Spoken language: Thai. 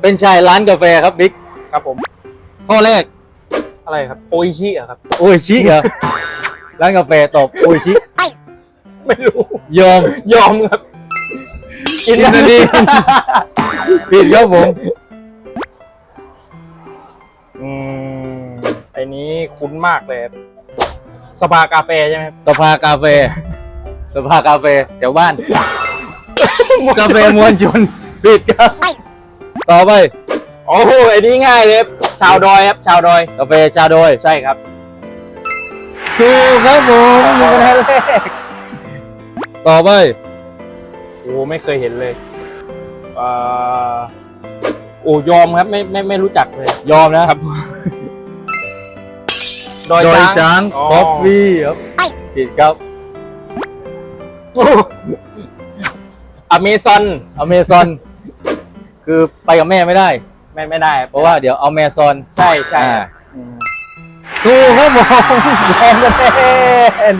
เป็นชายร้านกาแฟครับบิ๊กครับผม ข้อแรกอะไรครับโออิชิอะครับ โออิชิเหรอ ร้านกาแฟตอบโออิชิไม่รู้ ยอมยอมครับกินนาทีผิดครับผม อืมไอ้นี้คุ้นมากเลยครับสปากาแฟใช่ไหมครับสภากาแฟ สภากาแฟแถวบ้าน กาแฟมวลชนผิดครับ ต่อไป โอ้โหไอ้นี้ง่ายเลยครับชาวดอยครับ ชาวดอย กาแฟชาโดยใช่ครับถูกครับผมคะแนนแรกต่อไป โอ้ไม่เคยเห็นเลยอ่าโอ้ยอมครับไม่ไม่ไม่รู้จักเลย ยอมนะครับ ดอยโดยช้าช้างงอ๋อคอฟฟี่ครับผิดครับอเมซอน อเมซอน คือไปกับแม่ไม่ได้ ไม่ไม่ได้เพราะว่าเดี๋ยวเอาแมซอนใช่ใช่อ่าอืมถูกครับผมยอมคะแนน